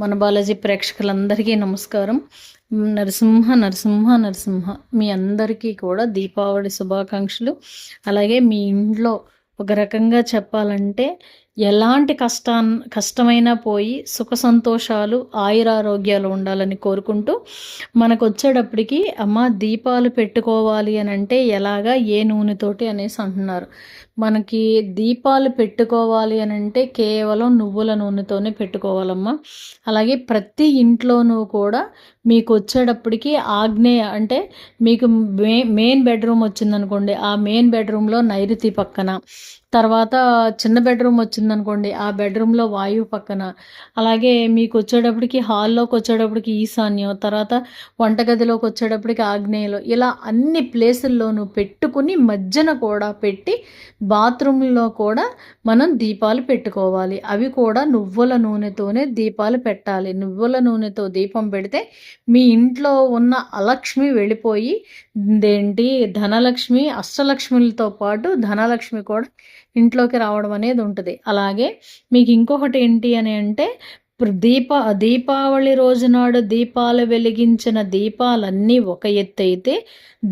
మన బాలాజీ ప్రేక్షకులందరికీ నమస్కారం. నరసింహ నరసింహ నరసింహ మీ అందరికీ కూడా దీపావళి శుభాకాంక్షలు. అలాగే మీ ఇంట్లో ఒక రకంగా చెప్పాలంటే ఎలాంటి కష్టా కష్టమైనా పోయి సుఖ సంతోషాలు ఆయురారోగ్యాలు ఉండాలని కోరుకుంటూ మనకు వచ్చేటప్పటికి అమ్మ దీపాలు పెట్టుకోవాలి అని అంటే ఎలాగా ఏ నూనెతోటి అనేసి అంటున్నారు. మనకి దీపాలు పెట్టుకోవాలి అని అంటే కేవలం నువ్వుల నూనెతోనే పెట్టుకోవాలమ్మా. అలాగే ప్రతి ఇంట్లోనూ కూడా మీకు వచ్చేటప్పటికి ఆగ్నేయ అంటే మీకు మే మెయిన్ బెడ్రూమ్ వచ్చిందనుకోండి ఆ మెయిన్ బెడ్రూమ్లో నైరుతి పక్కన తర్వాత చిన్న బెడ్రూమ్ వచ్చిందనుకోండి ఆ బెడ్రూమ్లో వాయువు పక్కన. అలాగే మీకు వచ్చేటప్పటికి హాల్లోకి వచ్చేటప్పటికి ఈశాన్యం తర్వాత వంటగదిలోకి వచ్చేటప్పటికి ఆగ్నేయలో. ఇలా అన్ని ప్లేసుల్లోనూ పెట్టుకుని మధ్యన కూడా పెట్టి బాత్రూంలో కూడా మనం దీపాలు పెట్టుకోవాలి. అవి కూడా నువ్వుల నూనెతోనే దీపాలు పెట్టాలి. నువ్వుల నూనెతో దీపం పెడితే మీ ఇంట్లో ఉన్న అలక్ష్మి వెళ్ళిపోయి ఏంటి ధనలక్ష్మి అష్టలక్ష్మిలతో పాటు ధనలక్ష్మి కూడా ఇంట్లోకి రావడం అనేది ఉంటుంది. అలాగే మీకు ఇంకొకటి ఏంటి అని అంటే దీప దీపావళి రోజునాడు దీపాలు వెలిగించిన దీపాలన్నీ ఒక ఎత్తు అయితే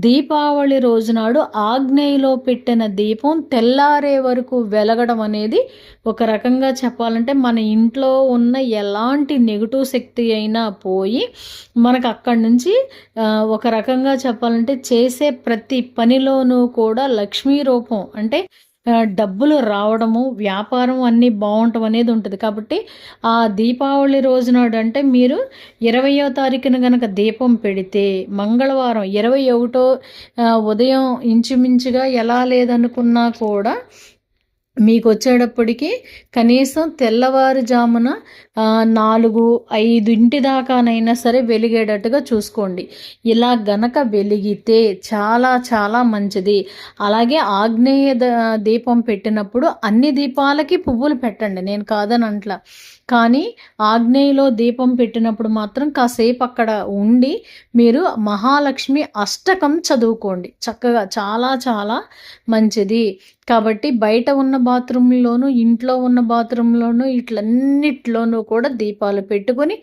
దీపావళి రోజునాడు ఆగ్నేయలో పెట్టిన దీపం తెల్లారే వరకు వెలగడం అనేది ఒక రకంగా చెప్పాలంటే మన ఇంట్లో ఉన్న ఎలాంటి నెగిటివ్ శక్తి అయినా పోయి మనకు అక్కడి నుంచి ఒక రకంగా చెప్పాలంటే చేసే ప్రతి పనిలోనూ కూడా లక్ష్మీ రూపం అంటే డబ్బులు రావడము వ్యాపారం అన్నీ బాగుండటం అనేది ఉంటుంది. కాబట్టి ఆ దీపావళి రోజునాడు అంటే మీరు ఇరవయో తారీఖున కనుక దీపం పెడితే మంగళవారం ఇరవై ఒకటో ఉదయం ఇంచుమించుగా ఎలా లేదనుకున్నా కూడా మీకు వచ్చేటప్పటికి కనీసం తెల్లవారుజామున నాలుగు ఐదింటి దాకానైనా సరే వెలిగేటట్టుగా చూసుకోండి. ఇలా గనక వెలిగితే చాలా చాలా మంచిది. అలాగే ఆగ్నేయ దీపం పెట్టినప్పుడు అన్ని దీపాలకి పువ్వులు పెట్టండి. నేను కాదని అంట్లా కానీ ఆగ్నేయలో దీపం పెట్టినప్పుడు మాత్రం కాసేపు అక్కడ ఉండి మీరు మహాలక్ష్మి అష్టకం చదువుకోండి. చక్కగా చాలా చాలా మంచిది. కాబట్టి బయట ఉన్న బాత్రూంలోనూ ఇంట్లో ఉన్న బాత్రూంలోనూ ఇట్లన్నిట్లోనూ కూడా దీపాలు పెట్టుకొని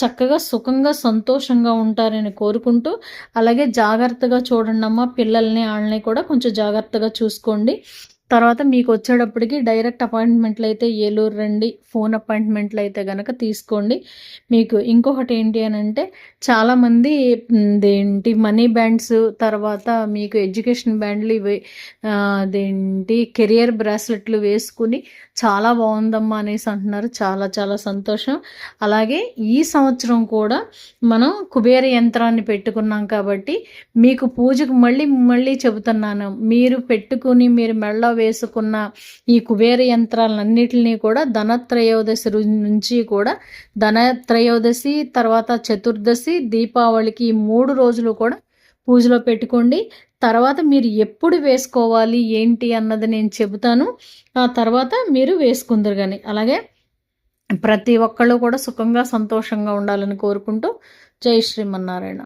చక్కగా సుఖంగా సంతోషంగా ఉంటారని కోరుకుంటూ అలాగే జాగ్రత్తగా చూడండి అమ్మ పిల్లల్ని వాళ్ళని కూడా కొంచెం జాగ్రత్తగా చూసుకోండి. తర్వాత మీకు వచ్చేటప్పటికి డైరెక్ట్ అపాయింట్మెంట్లు అయితే ఏలూరు రండి ఫోన్ అపాయింట్మెంట్లు అయితే కనుక తీసుకోండి. మీకు ఇంకొకటి ఏంటి అని అంటే చాలామంది దేంటి మనీ బ్యాండ్స్ తర్వాత మీకు ఎడ్యుకేషన్ బ్యాండ్లు ఇవి అదేంటి కెరియర్ బ్రాస్లెట్లు వేసుకుని చాలా బాగుందమ్మా అనేసి అంటున్నారు. చాలా చాలా సంతోషం. అలాగే ఈ సంవత్సరం కూడా మనం కుబేర యంత్రాన్ని పెట్టుకున్నాం కాబట్టి మీకు పూజకు మళ్ళీ మళ్ళీ చెబుతున్నాను. మీరు పెట్టుకుని మీరు మెళ్ళ వేసుకున్న ఈ కుబేర యంత్రాలన్నిటినీ కూడా ధనత్రయోదశి నుంచి కూడా ధనత్రయోదశి తర్వాత చతుర్దశి దీపావళికి ఈ మూడు రోజులు కూడా పూజలో పెట్టుకోండి. తర్వాత మీరు ఎప్పుడు వేసుకోవాలి ఏంటి అన్నది నేను చెబుతాను. ఆ తర్వాత మీరు వేసుకుందరు కానీ అలాగే ప్రతి ఒక్కళ్ళు కూడా సుఖంగా సంతోషంగా ఉండాలని కోరుకుంటూ జై శ్రీమన్నారాయణ.